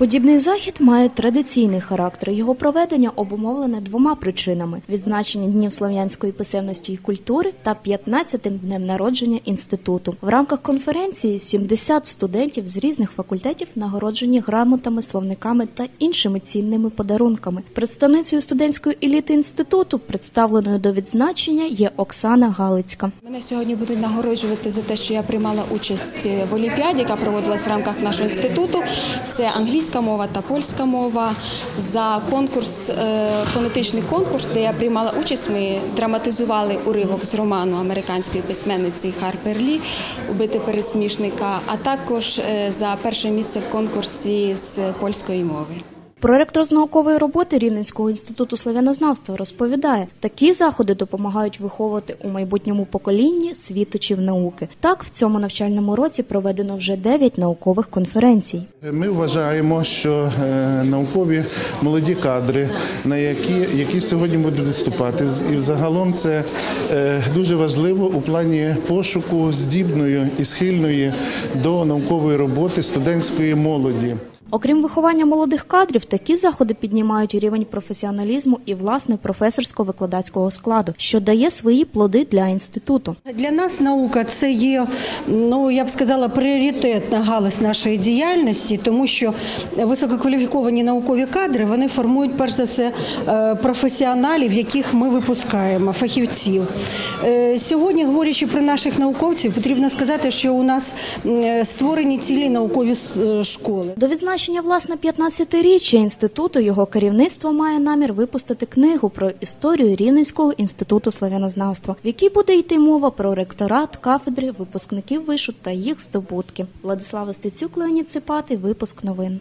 Подібний захід має традиційний характер. Його проведення обумовлене двома причинами: відзначення днів слов'янської писемності і культури та 15-тим днем народження інституту. В рамках конференції 70 студентів з різних факультетів нагороджені грамотами, словниками та іншими цінними подарунками. Представницею студентської еліти інституту, представленою до відзначення, є Оксана Галицька. Мене сьогодні будуть нагороджувати за те, що я приймала участь в олімпіаді, яка проводилась в рамках нашого інституту. Це англійська мова та польська мова. За конкурс, е, фонетичний конкурс, де я приймала участь. Ми драматизували уривок з роману американської письменниці Харпер Лі Убити пересмішника, а також е, за перше місце в конкурсі з польської мови. Проректор з наукової роботи Рівненського інституту славянознавства розповідає, такі заходи допомагають виховувати у майбутньому поколінні світочів науки. Так, в цьому навчальному році проведено вже 9 наукових конференцій. Ми вважаємо, що е, наукові молоді кадри, на які, які сьогодні будуть виступати, і взагалом це е, дуже важливо у плані пошуку здібної і схильної до наукової роботи студентської молоді. Окрім виховання молодих кадрів, такі заходи піднімають рівень професіоналізму і власне професорсько-викладацького складу, що дає свої плоди для інституту. Для нас наука це є, ну я б сказала, пріоритетна галузь нашої діяльності, тому що висококваліфіковані наукові кадри вони формують перш за все е, професіоналів, яких ми випускаємо, фахівців. Е, Сьогодні, говорячи про наших науковців, потрібно сказати, що у нас створені цілі наукові е, школи. До відзначення власне 15-річчя інституту його керівництво має намір випустити книгу про історію Рівненського інституту славянознавства, в якій буде йти мова про ректорат, кафедри, випускників вишу та їх здобутки. Владислава Стецюк, Леонід Ципати, випуск новин.